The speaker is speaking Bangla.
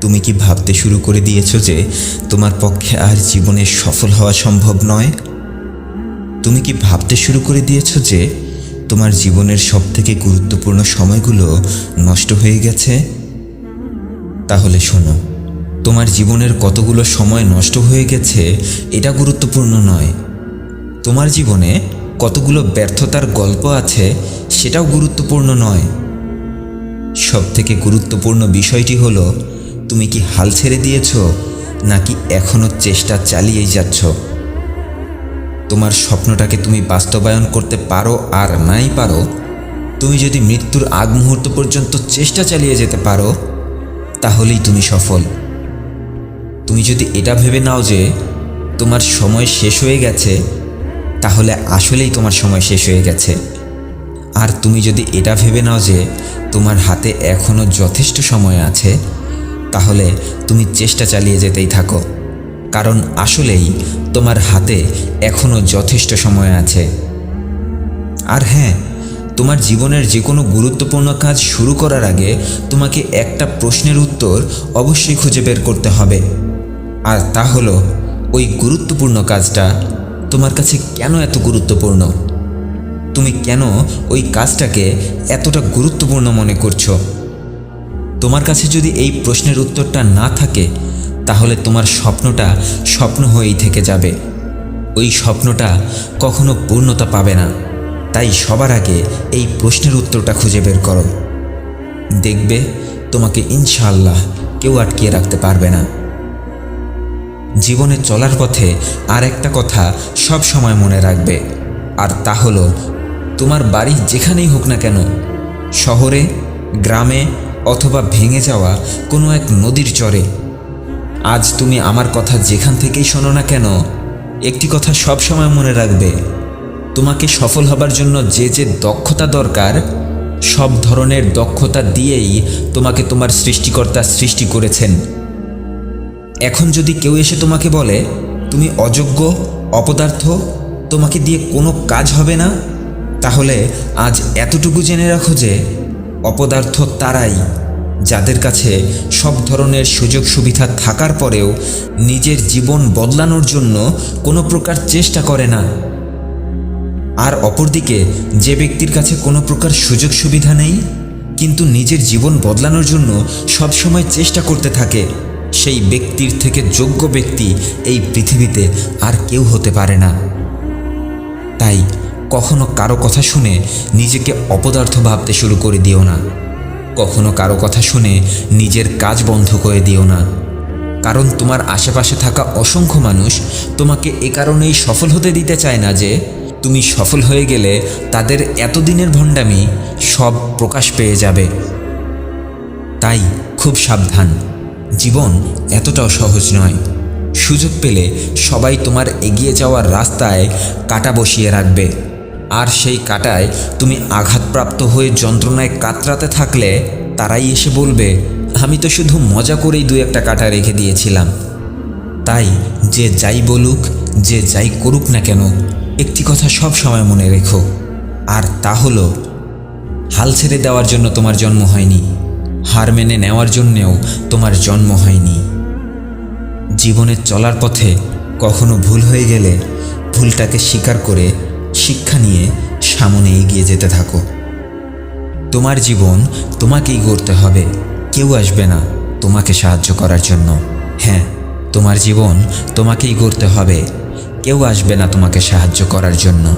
তুমি কি ভাবতে শুরু করে দিয়েছ যে তোমার পক্ষে আর জীবনে সফল হওয়া সম্ভব নয়? তুমি কি ভাবতে শুরু করে দিয়েছ যে তোমার জীবনের সবথেকে গুরুত্বপূর্ণ সময়গুলো নষ্ট হয়ে গেছে? তাহলে শোনো, তোমার জীবনের কতগুলো সময় নষ্ট হয়ে গেছে এটা গুরুত্বপূর্ণ নয়। তোমার জীবনে কতগুলো ব্যর্থতার গল্প আছে সেটাও গুরুত্বপূর্ণ নয়। সবথেকে গুরুত্বপূর্ণ বিষয়টি হলো, তুমি কি হাল ছেড়ে দিয়েছ, নাকি এখনও চেষ্টা চালিয়েই যাচ্ছ? তোমার স্বপ্নটাকে তুমি বাস্তবায়ন করতে পারো আর নাই পারো। তুমি যদি মৃত্যুর আগ মুহূর্ত পর্যন্ত চেষ্টা চালিয়ে যেতে পারো, তাহলেই তুমি সফল। তুমি যদি এটা ভেবে নাও যে, তোমার সময় শেষ হয়ে গেছে, তাহলে আসলেই তোমার সময় শেষ হয়ে গেছে। আর তুমি যদি এটা ভেবে নাও যে তোমার হাতে এখনও যথেষ্ট সময় আছে, তাহলে তুমি চেষ্টা চালিয়ে যেতেই থাকো। কারণ আসলেই তোমার হাতে এখনও যথেষ্ট সময় আছে। আর হ্যাঁ তোমার জীবনের যে কোনো গুরুত্বপূর্ণ কাজ শুরু করার আগে তোমাকে একটা প্রশ্নের উত্তর অবশ্যই খুঁজে বের করতে হবে। আর তা হলো, ওই গুরুত্বপূর্ণ কাজটা তোমার কাছে কেন এত গুরুত্বপূর্ণ? তুমি কেন ওই কাজটাকে এতটা গুরুত্বপূর্ণ মনে করছ? তোমার কাছে যদি এই প্রশ্নের উত্তরটা না থাকে, তাহলে তোমার স্বপ্নটা স্বপ্ন হয়েই থেকে যাবে। ওই স্বপ্নটা কখনো পূর্ণতা পাবে না। তাই সবার আগে এই প্রশ্নের উত্তরটা খুঁজে বের করো। দেখবে তোমাকে ইনশাআল্লাহ কেউ আটকিয়ে রাখতে পারবে না। জীবনে চলার পথে আর একটা কথা সব সময় মনে রাখবে, আর তা হলো তোমার বাড়ি যেখানেই হোক না কেন, শহরে, গ্রামে অথবা ভেঙে যাওয়া কোনো এক নদীর চরে, আজ তুমি আমার কথা যেখান থেকেই শোনো না কেন, একটি কথা সব সময় মনে রাখবে, তোমাকে সফল হবার জন্য যে যে দক্ষতা দরকার, সব ধরনের দক্ষতা দিয়েই তোমাকে তোমার সৃষ্টিকর্তা সৃষ্টি করেছেন। এখন যদি কেউ এসে তোমাকে বলে, তুমি অযোগ্য, অপদার্থ, তোমাকে দিয়ে কোনো কাজ হবে না? তাহলে আজ এতটুকু জেনে রাখো যে অপদার্থ তারাই যাদের কাছে সব ধরনের সুযোগ সুবিধা থাকার পরেও নিজের জীবন বদলানোর জন্য কোনো প্রকার চেষ্টা করে না। আর অপরদিকে যে ব্যক্তির কাছে কোনো প্রকার সুযোগ সুবিধা নেই, কিন্তু নিজের জীবন বদলানোর জন্য সবসময় চেষ্টা করতে থাকে, সেই ব্যক্তির থেকে যোগ্য ব্যক্তি এই পৃথিবীতে আর কেউ হতে পারে না। কখনো কারও কথা শুনে নিজেকে অপদার্থ ভাবতে শুরু করে দিও না। কখনো কারও কথা শুনে নিজের কাজ বন্ধ করে দিও না। কারণ তোমার আশেপাশে থাকা অসংখ্য মানুষ তোমাকে এ কারণেই সফল হতে দিতে চায় না যে, তুমি সফল হয়ে গেলে তাদের এতদিনের ভণ্ডামি সব প্রকাশ পেয়ে যাবে। তাই খুব সাবধান। জীবন এতটাও সহজ নয়। সুযোগ পেলে সবাই তোমার এগিয়ে যাওয়ার রাস্তায় কাটা বসিয়ে রাখবে। আর সেই কাটায় তুমি আঘাতপ্রাপ্ত হয়ে যন্ত্রণায় কাতরাতে থাকলে তারাই এসে বলবে, আমি তো শুধু মজা করেই দু একটা কাটা রেখে দিয়েছিলাম। তাই যে যাই বলুক, যে যাই করুক না কেন, একটি কথা সব সময় মনে রেখো। আর তা হলো, হাল ছেড়ে দেওয়ার জন্য তোমার জন্ম হয়নি, হার মেনে নেওয়ার জন্যেও তোমার জন্ম হয়নি। জীবনে চলার পথে কখনো ভুল হয়ে গেলে ভুলটাকে স্বীকার করে শিক্ষা নিয়ে সামনে এগিয়ে যেতে থাকো। তোমার জীবন তোমাকেই গড়তে হবে। কেউ আসবে না তোমাকে সাহায্য করার জন্য। হ্যাঁ তোমার জীবন তোমাকেই গড়তে হবে। কেউ আসবে না তোমাকে সাহায্য করার জন্য।